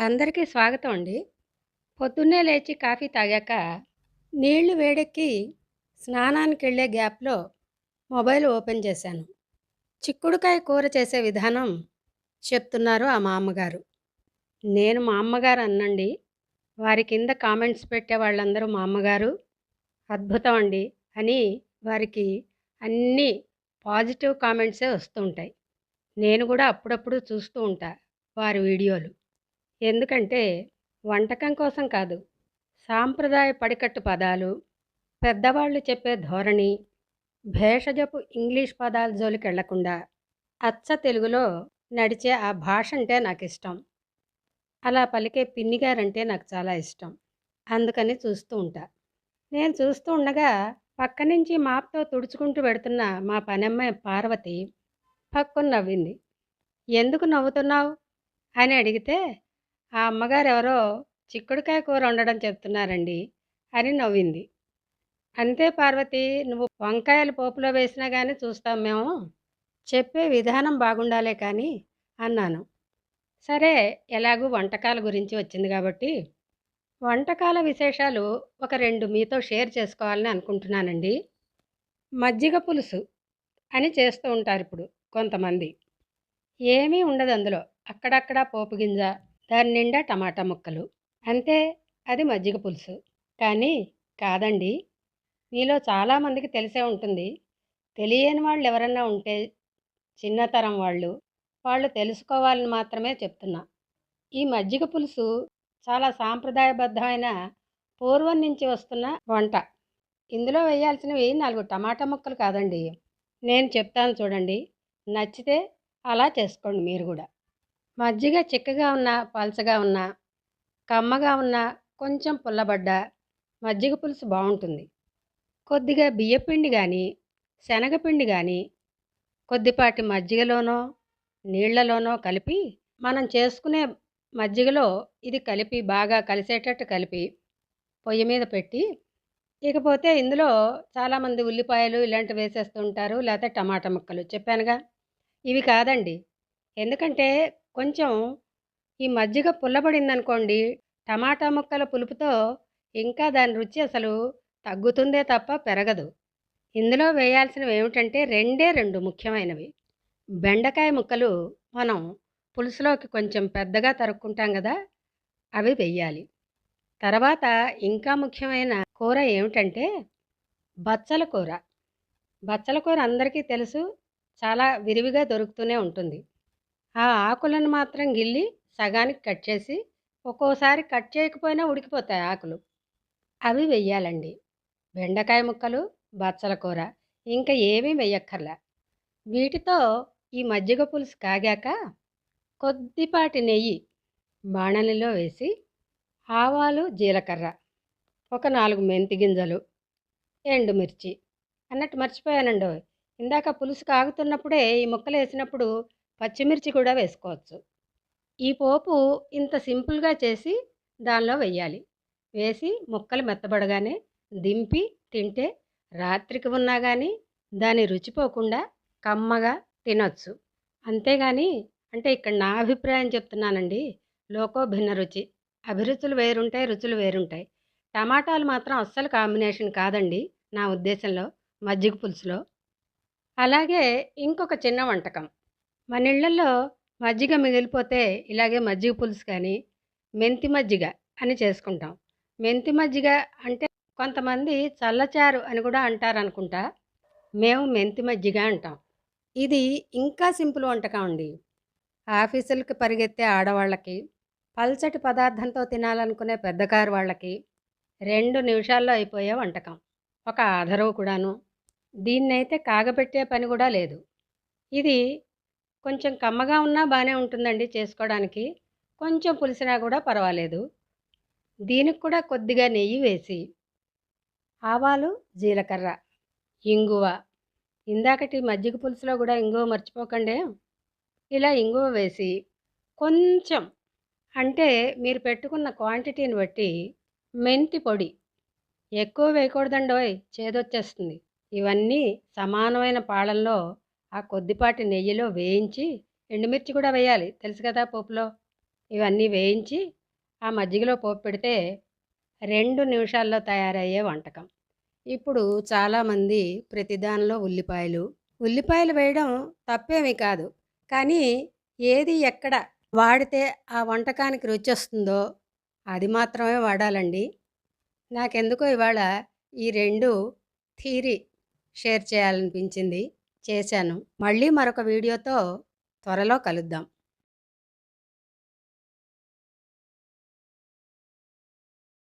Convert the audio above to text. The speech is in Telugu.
అందరికీ స్వాగతం అండి. పొద్దున్నే లేచి కాఫీ తాగాక నీళ్ళు వేడెక్కి స్నానానికి వెళ్ళే గ్యాప్లో మొబైల్ ఓపెన్ చేశాను. చిక్కుడుకాయ కూర చేసే విధానం చెప్తున్నారు ఆ మా అమ్మగారు. నేను మా అమ్మగారు అన్నండి. వారి కింద కామెంట్స్ పెట్టే వాళ్ళందరూ మా అమ్మగారు. అద్భుతం అండి అని వారికి అన్ని పాజిటివ్ కామెంట్సే వస్తుంటాయి నేను కూడా అప్పుడప్పుడు చూస్తూ ఉంటా వారి వీడియోలు. ఎందుకంటే వంటకం కోసం కాదు సాంప్రదాయ పడికట్టు పదాలు పెద్దవాళ్ళు చెప్పే ధోరణి భేషజపు ఇంగ్లీష్ పదాల జోలికెళ్ళకుండా అచ్చ తెలుగులో నడిచే ఆ భాష అంటే నాకు ఇష్టం అలా పలికే పిన్నిగారంటే నాకు చాలా ఇష్టం. అందుకని చూస్తూ ఉంటా. నేను చూస్తూ ఉండగా పక్క నుంచి మాప్తో తుడుచుకుంటూ పెడుతున్న మా పనమ్మాయి పార్వతి పక్కన నవ్వింది. ఎందుకు నవ్వుతున్నావు? అని అడిగితే ఆ అమ్మగారు ఎవరో చిక్కుడుకాయ కూర వండడం చెప్తున్నారండి. అని నవ్వింది. అంతే పార్వతి నువ్వు వంకాయలు పోపులో వేసినా కానీ చూస్తాం మేము. చెప్పే విధానం బాగుండాలే కానీ అన్నాను. సరే ఎలాగూ వంటకాల గురించి వచ్చింది కాబట్టి వంటకాల విశేషాలు ఒక రెండు మీతో షేర్ చేసుకోవాలని అనుకుంటున్నానండి. మజ్జిగ పులుసు అని చేస్తూ ఉంటారు ఇప్పుడు కొంతమంది. ఏమీ ఉండదు అందులో. అక్కడక్కడ పోపు గింజ దాని నిండా టమాటా ముక్కలు. అంతే అది మజ్జిగ పులుసు. కానీ కాదండి మీలో చాలామందికి తెలిసే ఉంటుంది. తెలియని వాళ్ళు ఎవరన్నా ఉంటే చిన్నతరం వాళ్ళు వాళ్ళు తెలుసుకోవాలని మాత్రమే చెప్తున్నా. ఈ మజ్జిగ పులుసు చాలా సాంప్రదాయబద్ధమైన పూర్వం నుంచి వస్తున్న వంట. ఇందులో వేయాల్సినవి నాలుగు టమాటా ముక్కలు కాదండి. నేను చెప్తాను చూడండి. నచ్చితే అలా చేసుకోండి మీరు కూడా. మజ్జిగ చిక్కగా ఉన్న పలచగా ఉన్న కమ్మగా ఉన్న కొంచెం పుల్లబడ్డ మజ్జిగ పులుసు బాగుంటుంది కొద్దిగా బియ్యపిండి కానీ శనగపిండి కానీ కొద్దిపాటి మజ్జిగలోనో నీళ్ళలోనో కలిపి మనం చేసుకునే మజ్జిగలో ఇది కలిపి బాగా కలిసేటట్టు కలిపి పొయ్యి మీద పెట్టి ఇకపోతే ఇందులో చాలామంది ఉల్లిపాయలు ఇలాంటివి వేసేస్తుంటారు లేకపోతే టమాటా ముక్కలు చెప్పానుగా. ఇవి కాదండి. ఎందుకంటే కొంచెం ఈ మజ్జిగ పుల్లబడిందనుకోండి టమాటా ముక్కల పులుపుతో ఇంకా దాని రుచి అసలు తగ్గుతుందే తప్ప పెరగదు. ఇందులో వేయాల్సినవి ఏమిటంటే రెండే రెండు ముఖ్యమైనవి. బెండకాయ ముక్కలు మనం పులుసులోకి కొంచెం పెద్దగా తరుక్కుంటాం కదా అవి వెయ్యాలి తర్వాత ఇంకా ముఖ్యమైన కూర ఏమిటంటే బచ్చల కూర. బచ్చల కూర అందరికీ తెలుసు చాలా విరివిగా దొరుకుతూనే ఉంటుంది. ఆ ఆకులను మాత్రం గిల్లి సగానికి కట్ చేసి ఒక్కోసారి కట్ చేయకపోయినా ఉడికిపోతాయి ఆకులు. అవి వెయ్యాలండి. బెండకాయ ముక్కలు బచ్చల కూర ఇంకా ఏమీ వెయ్యక్కర్లా. వీటితో ఈ మజ్జిగ పులుసు కాగాక కొద్దిపాటి నెయ్యి బాణలిలో వేసి ఆవాలు జీలకర్ర ఒక నాలుగు మెంతి గింజలు ఎండుమిర్చి అన్నట్టు మర్చిపోయానండి ఇందాక పులుసు కాగుతున్నప్పుడే ఈ ముక్కలు వేసినప్పుడు పచ్చిమిర్చి కూడా వేసుకోవచ్చు. ఈ పోపు ఇంత సింపుల్గా చేసి దానిలో వెయ్యాలి. వేసి ముక్కలు మెత్తబడగానే దింపి తింటే రాత్రికి ఉన్నా కానీ దాని రుచిపోకుండా కమ్మగా తినొచ్చు. అంతేగాని అంటే ఇక్కడ నా అభిప్రాయం చెప్తున్నానండి. లోకో భిన్న రుచి. అభిరుచులు వేరుంటాయి రుచులు వేరుంటాయి. టమాటాలు మాత్రం అస్సలు కాంబినేషన్ కాదండి నా ఉద్దేశంలో మజ్జిగ పులుసులో. అలాగే ఇంకొక చిన్న వంటకం. మన ఇళ్ళలో మజ్జిగ మిగిలిపోతే ఇలాగే మజ్జిగ పులుసు కానీ మెంతి మజ్జిగ అని చేసుకుంటాం. మెంతి మజ్జిగ అంటే కొంతమంది చల్లచారు అని కూడా అంటారు అనుకుంటా మేము మెంతి మజ్జిగ అంటాం. ఇది ఇంకా సింపుల్ వంటకం అండి. ఆఫీసులకి పరిగెత్తే ఆడవాళ్ళకి పల్చటి పదార్థంతో తినాలనుకునే పెద్దకారు వాళ్ళకి రెండు నిమిషాల్లో అయిపోయే వంటకం. ఒక ఆధరవు కూడాను. దీన్నైతే కాగబెట్టే పని కూడా లేదు. ఇది కొంచెం కమ్మగా ఉన్నా బాగానే ఉంటుందండి చేసుకోవడానికి. కొంచెం పులిసినా కూడా పర్వాలేదు. దీనికి కూడా కొద్దిగా నెయ్యి వేసి ఆవాలు జీలకర్ర ఇంగువ. ఇందాకటి మజ్జిగ పులుసులో కూడా ఇంగువ మర్చిపోకండి. ఇలా ఇంగువ వేసి కొంచెం అంటే మీరు పెట్టుకున్న క్వాంటిటీని బట్టి మెంతి పొడి ఎక్కువ వేయకూడదండోయ్ చేదొచ్చేస్తుంది. ఇవన్నీ సమానమైన పాళల్లో ఆ కొద్దిపాటి నెయ్యిలో వేయించి ఎండుమిర్చి కూడా వేయాలి. తెలుసు కదా పోపులో? ఇవన్నీ వేయించి ఆ మజ్జిగలో పోపు పెడితే రెండు నిమిషాల్లో తయారయ్యే వంటకం. ఇప్పుడు చాలామంది ప్రతిదానిలో ఉల్లిపాయలు. ఉల్లిపాయలు వేయడం తప్పేమీ కాదు. కానీ ఏది ఎక్కడ వాడితే ఆ వంటకానికి రుచి వస్తుందో అది మాత్రమే వాడాలండి. నాకెందుకో ఇవాళ ఈ రెండు థీరీ షేర్ చేయాలనిపించింది. చేశాను. మళ్ళీ మరొక వీడియోతో త్వరలో కలుద్దాం.